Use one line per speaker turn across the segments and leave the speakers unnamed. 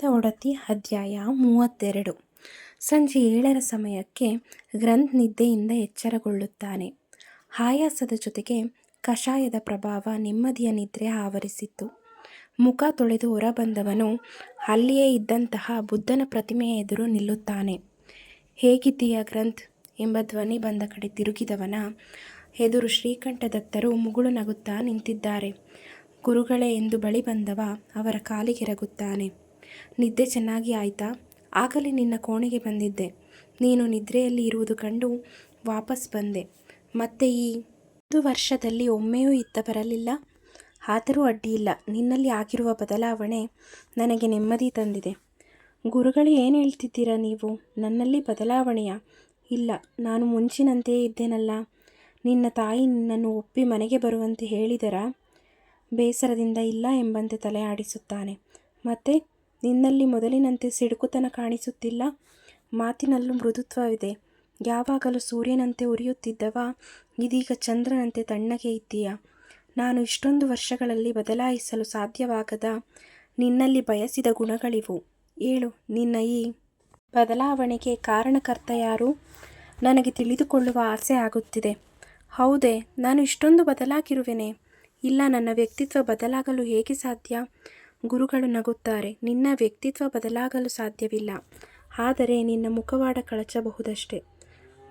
ಒಡತಿ ಅಧ್ಯಾಯ ಮೂವತ್ತೆರಡು. ಸಂಜೆ ಏಳರ ಸಮಯಕ್ಕೆ ಗ್ರಂಥ್ ನಿದ್ದೆಯಿಂದ ಎಚ್ಚರಗೊಳ್ಳುತ್ತಾನೆ. ಆಯಾಸದ ಜೊತೆಗೆ ಕಷಾಯದ ಪ್ರಭಾವ ನೆಮ್ಮದಿಯ ನಿದ್ರೆ ಆವರಿಸಿತ್ತು. ಮುಖ ತೊಳೆದು ಹೊರಬಂದವನು ಅಲ್ಲಿಯೇ ಇದ್ದಂತಹ ಬುದ್ಧನ ಪ್ರತಿಮೆಯ ಎದುರು ನಿಲ್ಲುತ್ತಾನೆ. ಹೇಗಿದ್ದೀಯ ಗ್ರಂಥ್? ಎಂಬ ಧ್ವನಿ ಬಂದ ಕಡೆ ತಿರುಗಿದವನ ಎದುರು ಶ್ರೀಕಂಠದತ್ತರು ಮುಗುಳು ನಗುತ್ತಾ ನಿಂತಿದ್ದಾರೆ. ಗುರುಗಳೇ ಎಂದು ಬಳಿ ಬಂದವ ಅವರ ಕಾಲಿಗೆರಗುತ್ತಾನೆ ನಿದ್ದೆ ಚೆನ್ನಾಗಿ ಆಯ್ತಾ? ಆಗಲೇ ನಿನ್ನ ಕೋಣೆಗೆ ಬಂದಿದ್ದೆ. ನೀನು ನಿದ್ರೆಯಲ್ಲಿ ಇರುವುದು ಕಂಡು ವಾಪಸ್ ಬಂದೆ. ಮತ್ತೆ ಈ ಒಂದು ವರ್ಷದಲ್ಲಿ ಒಮ್ಮೆಯೂ ಇತ್ತ ಬರಲಿಲ್ಲ? ಆದರೂ ಅಡ್ಡಿಯಿಲ್ಲ. ನಿನ್ನಲ್ಲಿ ಆಗಿರುವ ಬದಲಾವಣೆ ನನಗೆ ನೆಮ್ಮದಿ ತಂದಿದೆ. ಗುರುಗಳು, ಏನು ಹೇಳ್ತಿದ್ದೀರಾ ನೀವು? ನನ್ನಲ್ಲಿ ಬದಲಾವಣೆಯ? ಇಲ್ಲ, ನಾನು ಮುಂಚಿನಂತೆಯೇ ಇದ್ದೇನಲ್ಲ. ನಿನ್ನ ತಾಯಿ ನಿನ್ನನ್ನು ಒಪ್ಪಿ ಮನೆಗೆ ಬರುವಂತೆ ಹೇಳಿದರ? ಬೇಸರದಿಂದ ಇಲ್ಲ ಎಂಬಂತೆ ತಲೆ ಆಡಿಸುತ್ತಾನೆ ಮತ್ತೆ? ನಿನ್ನಲ್ಲಿ ಮೊದಲಿನಂತೆ ಸಿಡುಕುತನ ಕಾಣಿಸುತ್ತಿಲ್ಲ. ಮಾತಿನಲ್ಲೂ ಮೃದುತ್ವವಿದೆ. ಯಾವಾಗಲೂ ಸೂರ್ಯನಂತೆ ಉರಿಯುತ್ತಿದ್ದವ? ಇದೀಗ ಚಂದ್ರನಂತೆ ತಣ್ಣಗೆ ಇದ್ದೀಯ? ನಾನು ಇಷ್ಟೊಂದು ವರ್ಷಗಳಲ್ಲಿ ಬದಲಾಯಿಸಲು ಸಾಧ್ಯವಾಗದ ನಿನ್ನಲ್ಲಿ ಬಯಸಿದ ಗುಣಗಳಿವು. ಏಳು, ನಿನ್ನ ಈ ಬದಲಾವಣೆಗೆ ಕಾರಣಕರ್ತ ಯಾರು? ನನಗೆ ತಿಳಿದುಕೊಳ್ಳುವ ಆಸೆ ಆಗುತ್ತಿದೆ. ಹೌದೇ, ನಾನು ಇಷ್ಟೊಂದು ಬದಲಾಗಿರುವೆನೆ. ಇಲ್ಲ, ನನ್ನ ವ್ಯಕ್ತಿತ್ವ ಬದಲಾಗಲು ಹೇಗೆ ಸಾಧ್ಯ? ಗುರುಗಳು ನಗುತ್ತಾರೆ. ನಿನ್ನ ವ್ಯಕ್ತಿತ್ವ ಬದಲಾಗಲು ಸಾಧ್ಯವಿಲ್ಲ. ಆದರೆ ನಿನ್ನ ಮುಖವಾಡ ಕಳಚಬಹುದಷ್ಟೆ.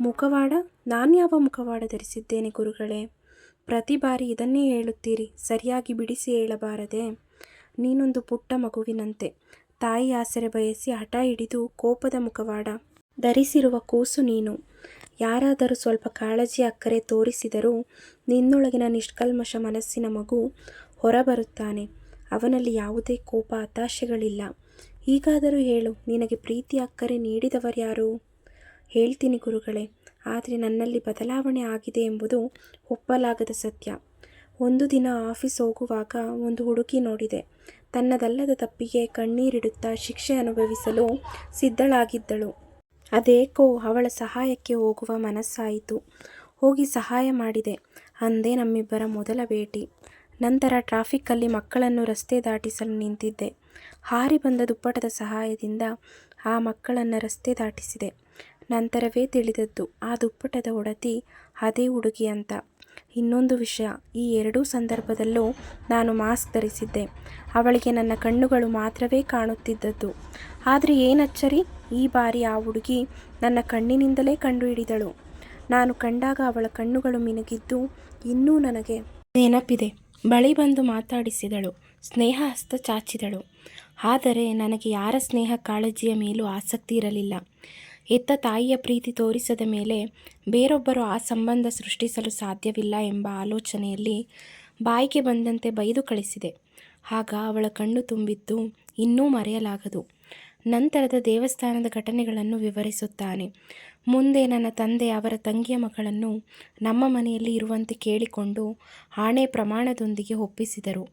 ಮುಖವಾಡ? ನಾನು ಯಾವ ಮುಖವಾಡ ಧರಿಸಿದ್ದೇನೆ ಗುರುಗಳೇ? ಪ್ರತಿ ಬಾರಿ ಇದನ್ನೇ ಹೇಳುತ್ತೀರಿ. ಸರಿಯಾಗಿ ಬಿಡಿಸಿ ಹೇಳಬಾರದೆ. ನೀನೊಂದು ಪುಟ್ಟ ಮಗುವಿನಂತೆ. ತಾಯಿ ಆಸರೆ ಬಯಸಿ ಹಠ ಹಿಡಿದು ಕೋಪದ ಮುಖವಾಡ. ಧರಿಸಿರುವ ಕೂಸು ನೀನು. ಯಾರಾದರೂ ಸ್ವಲ್ಪ ಕಾಳಜಿ ಅಕ್ಕರೆ ತೋರಿಸಿದರೂ ನಿನ್ನೊಳಗಿನ ನಿಷ್ಕಲ್ಮಶ ಮನಸ್ಸಿನ ಮಗು ಹೊರಬರುತ್ತಾನೆ. ಅವನಲ್ಲಿ ಯಾವುದೇ ಕೋಪ, ಹತಾಶೆಗಳಿಲ್ಲ. ಹೀಗಾದರೂ ಹೇಳು, ನಿನಗೆ ಪ್ರೀತಿ, ಅಕ್ಕರೆ ನೀಡಿದವರ್ಯಾರು ಹೇಳ್ತೀನಿ ಗುರುಗಳೇ, ಆದರೆ ನನ್ನಲ್ಲಿ ಬದಲಾವಣೆ ಆಗಿದೆ ಎಂಬುದು ಒಪ್ಪಲಾಗದ ಸತ್ಯ. ಒಂದು ದಿನ ಆಫೀಸ್ ಹೋಗುವಾಗ ಒಂದು ಹುಡುಗಿ ನೋಡಿದೆ. ತನ್ನದಲ್ಲದ ತಪ್ಪಿಗೆ ಕಣ್ಣೀರಿಡುತ್ತಾ ಶಿಕ್ಷೆ ಅನುಭವಿಸಲು ಸಿದ್ಧಳಾಗಿದ್ದಳು. ಅದೇಕೋ ಅವಳ ಸಹಾಯಕ್ಕೆ ಹೋಗುವ ಮನಸ್ಸಾಯಿತು. ಹೋಗಿ ಸಹಾಯ ಮಾಡಿದೆ, ಅಂದೇ ನಮ್ಮಿಬ್ಬರ ಮೊದಲ ಭೇಟಿ. ನಂತರ ಟ್ರಾಫಿಕ್ಕಲ್ಲಿ ಮಕ್ಕಳನ್ನು ರಸ್ತೆ ದಾಟಿಸಲು ನಿಂತಿದ್ದೆ. ಹಾರಿ ಬಂದ ದುಪ್ಪಟದ ಸಹಾಯದಿಂದ ಆ ಮಕ್ಕಳನ್ನು ರಸ್ತೆ ದಾಟಿಸಿದೆ. ನಂತರವೇ ತಿಳಿದದ್ದು, ಆ ದುಪ್ಪಟದ ಒಡತಿ ಅದೇ ಹುಡುಗಿ ಅಂತ. ಇನ್ನೊಂದು ವಿಷಯ, ಈ ಎರಡೂ ಸಂದರ್ಭದಲ್ಲೂ ನಾನು ಮಾಸ್ಕ್ ಧರಿಸಿದ್ದೆ. ಅವಳಿಗೆ ನನ್ನ ಕಣ್ಣುಗಳು ಮಾತ್ರವೇ ಕಾಣುತ್ತಿದ್ದದ್ದು. ಆದರೆ ಏನಚ್ಚರಿ, ಈ ಬಾರಿ ಆ ಹುಡುಗಿ ನನ್ನ ಕಣ್ಣಿನಿಂದಲೇ ಕಂಡುಹಿಡಿದಳು. ನಾನು ಕಂಡಾಗ ಅವಳ ಕಣ್ಣುಗಳು ಮಿನುಗಿದ್ದು ಇನ್ನೂ ನನಗೆ ನೆನಪಿದೆ. ಬಳಿ ಬಂದು ಮಾತಾಡಿಸಿದಳು. ಸ್ನೇಹ ಹಸ್ತ ಚಾಚಿದಳು. ಆದರೆ ನನಗೆ ಯಾರ ಸ್ನೇಹ ಕಾಳಜಿಯ ಮೇಲೂ ಆಸಕ್ತಿ ಇರಲಿಲ್ಲ. ಹೆತ್ತ ತಾಯಿಯ ಪ್ರೀತಿ ತೋರಿಸದ ಮೇಲೆ ಬೇರೊಬ್ಬರು ಆ ಸಂಬಂಧ ಸೃಷ್ಟಿಸಲು ಸಾಧ್ಯವಿಲ್ಲ ಎಂಬ ಆಲೋಚನೆಯಲ್ಲಿ ಬಾಯಿಗೆ ಬಂದಂತೆ ಬೈದು ಕಳಿಸಿದೆ. ಆಗ ಅವಳ ಕಣ್ಣು ತುಂಬಿದ್ದು ಇನ್ನೂ ಮರೆಯಲಾಗದು. ನಂತರದ ದೇವಸ್ಥಾನದ ಘಟನೆಗಳನ್ನು ವಿವರಿಸುತ್ತಾನೆ. ಮುಂದೆ ನನ್ನ ತಂದೆ ಅವರ ತಂಗಿಯ ಮಗಳನ್ನು ನಮ್ಮ ಮನೆಯಲ್ಲಿ ಇರುವಂತೆ ಕೇಳಿಕೊಂಡು ಆಣೆ ಪ್ರಮಾಣದೊಂದಿಗೆ ಒಪ್ಪಿಸಿದರು.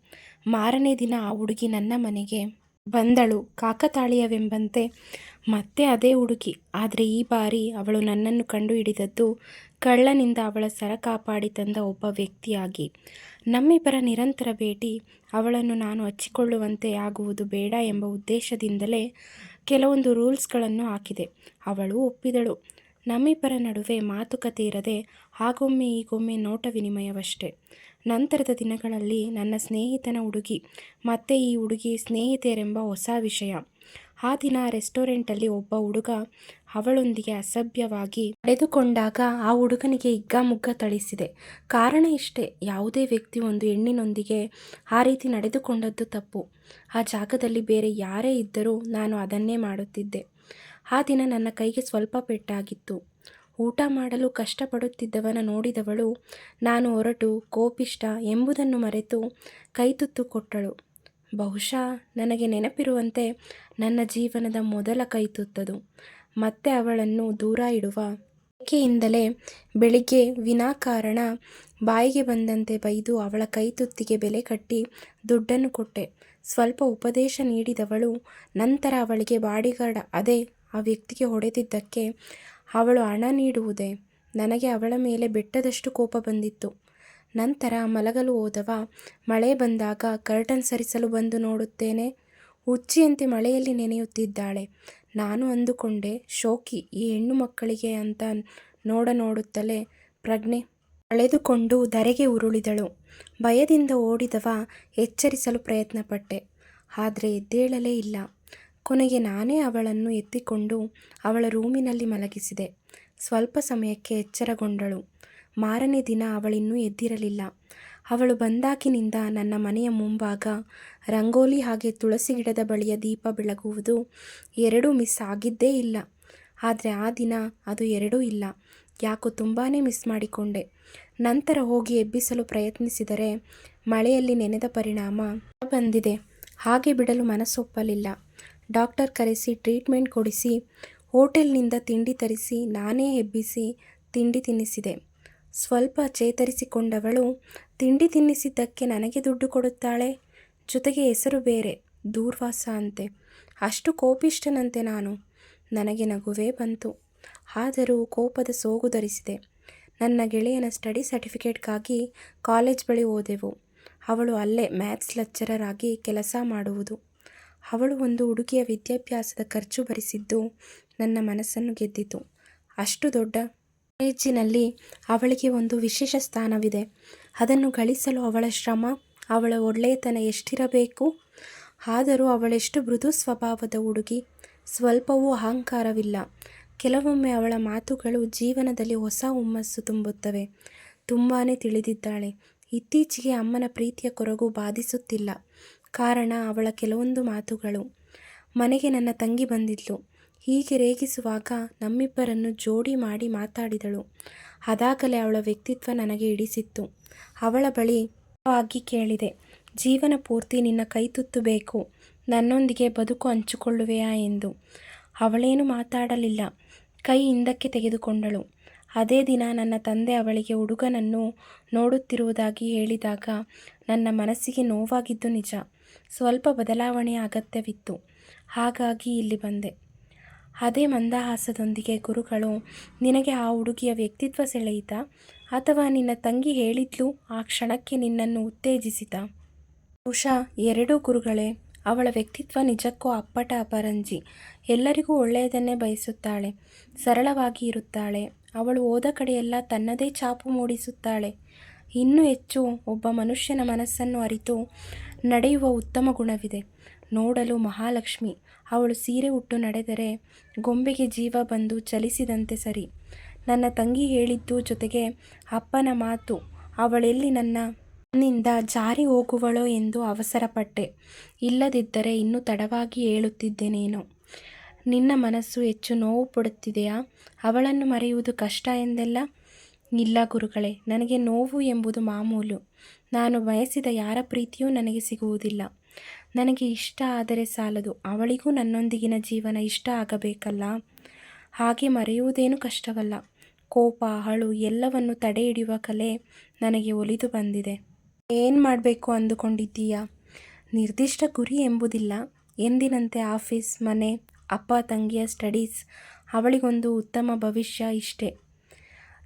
ಮಾರನೇ ದಿನ ಆ ಹುಡುಗಿ ನನ್ನ ಮನೆಗೆ ಬಂದಳು. ಕಾಕತಾಳೀಯವೆಂಬಂತೆ ಮತ್ತೆ ಅದೇ ಹುಡುಗಿ. ಆದರೆ ಈ ಬಾರಿ ಅವಳು ನನ್ನನ್ನು ಕಂಡು ಹಿಡಿದದ್ದು ಕಳ್ಳನಿಂದ ಅವಳ ಸರ ಕಾಪಾಡಿ ತಂದ ಒಬ್ಬ ವ್ಯಕ್ತಿಯಾಗಿ. ನಮ್ಮಿಬ್ಬರ ನಿರಂತರ ಭೇಟಿ ಅವಳನ್ನು ನಾನು ಹಚ್ಚಿಕೊಳ್ಳುವಂತೆ ಆಗುವುದು ಬೇಡ ಎಂಬ ಉದ್ದೇಶದಿಂದಲೇ ಕೆಲವೊಂದು ರೂಲ್ಸ್ಗಳನ್ನು ಹಾಕಿದೆ. ಅವಳು ಒಪ್ಪಿದಳು. ನಮ್ಮಿಬ್ಬರ ನಡುವೆ ಮಾತುಕತೆ ಇರದೆ ಹಾಗೊಮ್ಮೆ ಈಗೊಮ್ಮೆ ನೋಟ ವಿನಿಮಯವಷ್ಟೇ. ನಂತರದ ದಿನಗಳಲ್ಲಿ ನನ್ನ ಸ್ನೇಹಿತನ ಹುಡುಗಿ, ಮತ್ತೆ ಈ ಹುಡುಗಿ ಸ್ನೇಹಿತೆಯರೆಂಬ ಹೊಸ ವಿಷಯ. ಆ ದಿನ ರೆಸ್ಟೋರೆಂಟಲ್ಲಿ ಒಬ್ಬ ಹುಡುಗ ಅವಳೊಂದಿಗೆ ಅಸಭ್ಯವಾಗಿ ನಡೆದುಕೊಂಡಾಗ ಆ ಹುಡುಗನಿಗೆ ಹಿಗ್ಗಾಮುಗ್ಗ ಥಳಿಸಿದೆ. ಕಾರಣ ಇಷ್ಟೇ, ಯಾವುದೇ ವ್ಯಕ್ತಿ ಒಂದು ಹೆಣ್ಣಿನೊಂದಿಗೆ ಆ ರೀತಿ ನಡೆದುಕೊಂಡದ್ದು ತಪ್ಪು. ಆ ಜಾಗದಲ್ಲಿ ಬೇರೆ ಯಾರೇ ಇದ್ದರೂ ನಾನು ಅದನ್ನೇ ಮಾಡುತ್ತಿದ್ದೆ. ಆ ದಿನ ನನ್ನ ಕೈಗೆ ಸ್ವಲ್ಪ ಪೆಟ್ಟಾಗಿತ್ತು. ಊಟ ಮಾಡಲು ಕಷ್ಟಪಡುತ್ತಿದ್ದವನ ನೋಡಿದವಳು, ನಾನು ಹೊರಟು, ಕೋಪಿಷ್ಟ ಎಂಬುದನ್ನು ಮರೆತು ಕೈತುತ್ತು ಕೊಟ್ಟಳು. ಬಹುಶಃ ನನಗೆ ನೆನಪಿರುವಂತೆ ನನ್ನ ಜೀವನದ ಮೊದಲ ಕೈತುತ್ತದು ಮತ್ತೆ ಅವಳನ್ನು ದೂರ ಇಡುವ ಏಕೆಯಿಂದಲೇ ಬೆಳಿಗ್ಗೆ ವಿನಾಕಾರಣ ಬಾಯಿಗೆ ಬಂದಂತೆ ಬೈದು ಅವಳ ಕೈತುತ್ತಿಗೆ ಬೆಲೆ ಕಟ್ಟಿ ದುಡ್ಡನ್ನು ಕೊಟ್ಟೆ. ಸ್ವಲ್ಪ ಉಪದೇಶ ನೀಡಿದವಳು, ನಂತರ ಅವಳಿಗೆ ಬಾಡಿಗಾರ್ಡ್ ಅದೇ ಆ ವ್ಯಕ್ತಿಗೆ ಹೊಡೆದಿದ್ದಕ್ಕೆ ಅವಳು ಹಣ ನೀಡುವುದೇ? ನನಗೆ ಅವಳ ಮೇಲೆ ಬೆಟ್ಟದಷ್ಟು ಕೋಪ ಬಂದಿತ್ತು. ನಂತರ ಮಲಗಲು ಹೋದವ, ಮಳೆ ಬಂದಾಗ ಕರ್ಟನ್ ಸರಿಸಲು ಬಂದು ನೋಡುತ್ತೇನೆ? ಹುಚ್ಚಿಯಂತೆ ಮಳೆಯಲ್ಲಿ ನೆನೆಯುತ್ತಿದ್ದಾಳೆ. ನಾನು ಅಂದುಕೊಂಡೆ, ಶೋಕಿ, ಈ ಹೆಣ್ಣು ಮಕ್ಕಳಿಗೆ ಅಂತ ನೋಡ ನೋಡುತ್ತಲೇ ಪ್ರಜ್ಞೆ ಅಳೆದುಕೊಂಡು ಧರೆಗೆ ಉರುಳಿದಳು. ಭಯದಿಂದ ಓಡಿದವ ಎಚ್ಚರಿಸಲು ಪ್ರಯತ್ನಪಟ್ಟೆ. ಆದರೆ ಎದ್ದೇಳಲೇ ಇಲ್ಲ. ಕೊನೆಗೆ ನಾನೇ ಅವಳನ್ನು ಎತ್ತಿಕೊಂಡು ಅವಳ ರೂಮಿನಲ್ಲಿ ಮಲಗಿಸಿದೆ. ಸ್ವಲ್ಪ ಸಮಯಕ್ಕೆ ಎಚ್ಚರಗೊಂಡಳು. ಮಾರನೇ ದಿನ ಅವಳಿನ್ನೂ ಎದ್ದಿರಲಿಲ್ಲ. ಅವಳು ಬಂದಾಕಿನಿಂದ ನನ್ನ ಮನೆಯ ಮುಂಭಾಗ ರಂಗೋಲಿ ಹಾಗೆ ತುಳಸಿ ಗಿಡದ ಬಳಿಯ ದೀಪ ಬೆಳಗುವುದು ಎರಡೂ ಮಿಸ್ ಆಗಿದ್ದೇ ಇಲ್ಲ. ಆದರೆ ಆ ದಿನ ಅದು ಎರಡೂ ಇಲ್ಲ. ಯಾಕೋ ತುಂಬಾ ಮಿಸ್ ಮಾಡಿಕೊಂಡೆ. ನಂತರ ಹೋಗಿ ಎಬ್ಬಿಸಲು ಪ್ರಯತ್ನಿಸಿದರೆ ಮಳೆಯಲ್ಲಿ ನೆನೆದ ಪರಿಣಾಮ ಬಂದಿದೆ. ಹಾಗೆ ಬಿಡಲು ಮನಸ್ಸೊಪ್ಪಲಿಲ್ಲ. ಡಾಕ್ಟರ್ ಕರೆಸಿ ಟ್ರೀಟ್ಮೆಂಟ್ ಕೊಡಿಸಿ, ಹೋಟೆಲ್ನಿಂದ ತಿಂಡಿ ತರಿಸಿ, ನಾನೇ ಎಬ್ಬಿಸಿ ತಿಂಡಿ ತಿನ್ನಿಸಿದೆ. ಸ್ವಲ್ಪ ಚೇತರಿಸಿಕೊಂಡವಳು, ತಿಂಡಿ ತಿನ್ನಿಸಿದ್ದಕ್ಕೆ ನನಗೆ ದುಡ್ಡು ಕೊಡುತ್ತಾಳೆ? ಜೊತೆಗೆ ಹೆಸರು ಬೇರೆ, ದೂರ್ವಾಸ ಅಂತೆ. ಅಷ್ಟು ಕೋಪಿಷ್ಟನಂತೆ ನಾನು. ನನಗೆ ನಗುವೇ ಬಂತು. ಆದರೂ ಕೋಪದ ಸೋಗು ಧರಿಸಿದೆ. ನನ್ನ ಗೆಳೆಯನ ಸ್ಟಡಿ ಸರ್ಟಿಫಿಕೇಟ್ಗಾಗಿ ಕಾಲೇಜ್ ಬಳಿ ಹೋದೆವು ಅವಳು ಅಲ್ಲೇ ಮ್ಯಾಥ್ಸ್ ಲೆಕ್ಚರರ್ ಆಗಿ ಕೆಲಸ ಮಾಡುವುದು. ಅವಳು ಒಂದು ಹುಡುಗಿಯ ವಿದ್ಯಾಭ್ಯಾಸದ ಖರ್ಚು ಭರಿಸಿದ್ದು ನನ್ನ ಮನಸ್ಸನ್ನು ಗೆದ್ದಿತು. ಅಷ್ಟು ದೊಡ್ಡ ಕಾಲೇಜಿನಲ್ಲಿ ಅವಳಿಗೆ ಒಂದು ವಿಶೇಷ ಸ್ಥಾನವಿದೆ. ಅದನ್ನು ಗಳಿಸಲು ಅವಳ ಶ್ರಮ, ಅವಳ ಒಳ್ಳೆಯತನ ಎಷ್ಟಿರಬೇಕು? ಆದರೂ ಅವಳೆಷ್ಟು ಮೃದು ಸ್ವಭಾವದ ಹುಡುಗಿ. ಸ್ವಲ್ಪವೂ ಅಹಂಕಾರವಿಲ್ಲ. ಕೆಲವೊಮ್ಮೆ ಅವಳ ಮಾತುಗಳು ಜೀವನದಲ್ಲಿ ಹೊಸ ಹುಮ್ಮಸ್ಸು ತುಂಬುತ್ತವೆ. ತುಂಬಾ ತಿಳಿದಿದ್ದಾಳೆ. ಇತ್ತೀಚೆಗೆ ಅಮ್ಮನ ಪ್ರೀತಿಯ ಕೊರಗು ಬಾಧಿಸುತ್ತಿಲ್ಲ. ಕಾರಣ ಅವಳ ಕೆಲವೊಂದು ಮಾತುಗಳು. ಮನೆಗೆ ನನ್ನ ತಂಗಿ ಬಂದಿದ್ಲು. ಹೀಗೆ ರೇಗಿಸುವಾಗ ನಮ್ಮಿಬ್ಬರನ್ನು ಜೋಡಿ ಮಾಡಿ ಮಾತಾಡಿದಳು. ಅದಾಗಲೇ ಅವಳ ವ್ಯಕ್ತಿತ್ವ ನನಗೆ ಇಡಿಸಿತ್ತು ಅವಳ ಬಳಿ ಆಗಿ ಕೇಳಿದೆ, ಜೀವನ ಪೂರ್ತಿ ನಿನ್ನ ಕೈ ಬೇಕು ನನ್ನೊಂದಿಗೆ ಬದುಕು ಹಂಚಿಕೊಳ್ಳುವೆಯಾ? ಎಂದು. ಅವಳೇನು ಮಾತಾಡಲಿಲ್ಲ. ಕೈ ಹಿಂದಕ್ಕೆ ತೆಗೆದುಕೊಂಡಳು. ಅದೇ ದಿನ ನನ್ನ ತಂದೆ ಅವಳಿಗೆ ಹುಡುಗನನ್ನು ನೋಡುತ್ತಿರುವುದಾಗಿ ಹೇಳಿದಾಗ ನನ್ನ ಮನಸ್ಸಿಗೆ ನೋವಾಗಿದ್ದು ನಿಜ. ಸ್ವಲ್ಪ ಬದಲಾವಣೆಯ ಅಗತ್ಯವಿತ್ತು. ಹಾಗಾಗಿ ಇಲ್ಲಿ ಬಂದೆ. ಅದೇ ಮಂದಹಾಸದೊಂದಿಗೆ ಗುರುಗಳು, ನಿನಗೆ ಆ ಹುಡುಗಿಯ ವ್ಯಕ್ತಿತ್ವ ಸೆಳೆಯಿತ? ಅಥವಾ ನಿನ್ನ ತಂಗಿ ಹೇಳಿದ್ಲು, ಆ ಕ್ಷಣಕ್ಕೆ ನಿನ್ನನ್ನು ಉತ್ತೇಜಿಸಿತ? ಬಹುಶಃ ಎರಡೂ ಗುರುಗಳೇ, ಅವಳ ವ್ಯಕ್ತಿತ್ವ ನಿಜಕ್ಕೂ ಅಪ್ಪಟ ಅಪರಂಜಿ. ಎಲ್ಲರಿಗೂ ಒಳ್ಳೆಯದನ್ನೇ ಬಯಸುತ್ತಾಳೆ, ಸರಳವಾಗಿ ಇರುತ್ತಾಳೆ. ಅವಳು ಹೋದ ಕಡೆಯೆಲ್ಲ ತನ್ನದೇ ಚಾಪು ಮೂಡಿಸುತ್ತಾಳೆ. ಇನ್ನೂ ಹೆಚ್ಚು ಒಬ್ಬ ಮನುಷ್ಯನ ಮನಸ್ಸನ್ನು ಅರಿತು ನಡೆಯುವ ಉತ್ತಮ ಗುಣವಿದೆ. ನೋಡಲು ಮಹಾಲಕ್ಷ್ಮಿ. ಅವಳು ಸೀರೆ ಉಟ್ಟು ನಡೆದರೆ ಗೊಂಬೆಗೆ ಜೀವ ಬಂದು ಚಲಿಸಿದಂತೆ ಸರಿ. ನನ್ನ ತಂಗಿ ಹೇಳಿದ್ದು ಜೊತೆಗೆ ಅಪ್ಪನ ಮಾತು, ಅವಳೆಲ್ಲಿ ನನ್ನ ನಿಂದ ಜಾರಿ ಹೋಗುವಳೋ ಎಂದು ಅವಸರಪಟ್ಟೆ. ಇಲ್ಲದಿದ್ದರೆ ಇನ್ನೂ ತಡವಾಗಿ ಹೇಳುತ್ತಿದ್ದೇನೇನು. ನಿನ್ನ ಮನಸ್ಸು ಹೆಚ್ಚು ನೋವು ಪಡುತ್ತಿದೆಯಾ? ಅವಳನ್ನು ಮರೆಯುವುದು ಕಷ್ಟ ಎಂದೆಲ್ಲ? ಇಲ್ಲ ಗುರುಗಳೇ, ನನಗೆ ನೋವು ಎಂಬುದು ಮಾಮೂಲು. ನಾನು ಬಯಸಿದ ಯಾರ ಪ್ರೀತಿಯೂ ನನಗೆ ಸಿಗುವುದಿಲ್ಲ. ನನಗೆ ಇಷ್ಟ ಆದರೆ ಸಾಲದು. ಅವಳಿಗೂ ನನ್ನೊಂದಿಗಿನ ಜೀವನ ಇಷ್ಟ ಆಗಬೇಕಲ್ಲ? ಹಾಗೆ ಮರೆಯುವುದೇನು ಕಷ್ಟವಲ್ಲ. ಕೋಪ, ಅಳು ಎಲ್ಲವನ್ನು ತಡೆ ಹಿಡಿಯುವ ಕಲೆ ನನಗೆ ಒಲಿದು ಬಂದಿದೆ. ಏನು ಮಾಡಬೇಕು ಅಂದುಕೊಂಡಿದ್ದೀಯಾ? ನಿರ್ದಿಷ್ಟ ಗುರಿ ಎಂಬುದಿಲ್ಲ. ಎಂದಿನಂತೆ ಆಫೀಸ್, ಮನೆ, ಅಪ್ಪ, ತಂಗಿಯ ಸ್ಟಡೀಸ್ ಅವಳಿಗೊಂದು ಉತ್ತಮ ಭವಿಷ್ಯ ಇಷ್ಟೇ.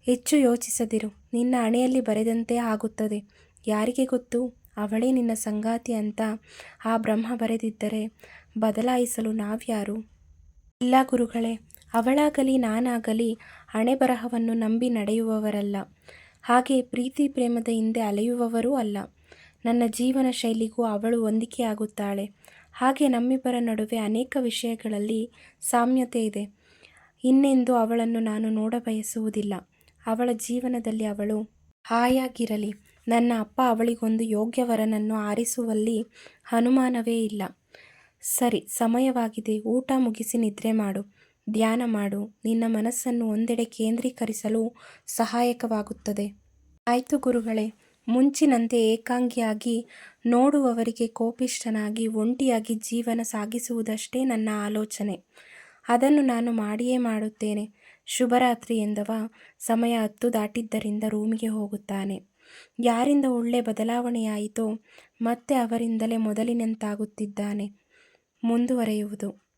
ಹೆಚ್ಚು ಯೋಚಿಸದಿರು. ನಿನ್ನ ಹಣೆಯಲ್ಲಿ ಬರೆದಂತೆ ಆಗುತ್ತದೆ. ಯಾರಿಗೆ ಗೊತ್ತು? ಅವಳೇ ನಿನ್ನ ಸಂಗಾತಿ ಅಂತ ಆ ಬ್ರಹ್ಮ ಬರೆದಿದ್ದರೆ ಬದಲಾಯಿಸಲು ನಾವ್ಯಾರು? ಇಲ್ಲ ಗುರುಗಳೇ, ಅವಳಾಗಲಿ ನಾನಾಗಲಿ ಹಣೆ ಬರಹವನ್ನು ನಂಬಿ ನಡೆಯುವವರಲ್ಲ. ಹಾಗೆ ಪ್ರೀತಿ ಪ್ರೇಮದ ಹಿಂದೆ ಅಲೆಯುವವರೂ ಅಲ್ಲ. ನನ್ನ ಜೀವನ ಶೈಲಿಗೂ ಅವಳು ಹೊಂದಿಕೆಯಾಗುತ್ತಾಳೆ. ಹಾಗೆ ನಮ್ಮಿಬ್ಬರ ನಡುವೆ ಅನೇಕ ವಿಷಯಗಳಲ್ಲಿ ಸಾಮ್ಯತೆ ಇದೆ. ಇನ್ನೆಂದು ಅವಳನ್ನು ನಾನು ನೋಡಬಯಸುವುದಿಲ್ಲ. ಅವಳ ಜೀವನದಲ್ಲಿ ಅವಳು ಹಾಯಾಗಿರಲಿ. ನನ್ನ ಅಪ್ಪ ಅವಳಿಗೊಂದು ಯೋಗ್ಯವರನನ್ನು ಆರಿಸುವಲ್ಲಿ ಅನುಮಾನವೇ ಇಲ್ಲ. ಸರಿ, ಸಮಯವಾಗಿದೆ. ಊಟ ಮುಗಿಸಿ ನಿದ್ರೆ ಮಾಡು. ಧ್ಯಾನ ಮಾಡು. ನಿನ್ನ ಮನಸ್ಸನ್ನು ಒಂದೆಡೆ ಕೇಂದ್ರೀಕರಿಸಲು ಸಹಾಯಕವಾಗುತ್ತದೆ. ಆಯಿತು ಗುರುಗಳೇ, ಮುಂಚಿನಂತೆ ಏಕಾಂಗಿಯಾಗಿ ನೋಡುವವರಿಗೆ ಕೋಪಿಷ್ಠನಾಗಿ ಒಂಟಿಯಾಗಿ ಜೀವನ ಸಾಗಿಸುವುದಷ್ಟೇ ನನ್ನ ಆಲೋಚನೆ. ಅದನ್ನು ನಾನು ಮಾಡಿಯೇ ಮಾಡುತ್ತೇನೆ. ಶುಭರಾತ್ರಿ ಎಂದವ ಸಮಯ ಹತ್ತು ದಾಟಿದ್ದರಿಂದ ರೂಮಿಗೆ ಹೋಗುತ್ತಾನೆ. ಯಾರಿಂದ ಒಳ್ಳೆ ಬದಲಾವಣೆಯಾಯಿತೋ ಮತ್ತೆ ಅವರಿಂದಲೇ ಮೊದಲಿನಂತಾಗುತ್ತಿದ್ದಾನೆ. ಮುಂದುವರೆಯುವುದು.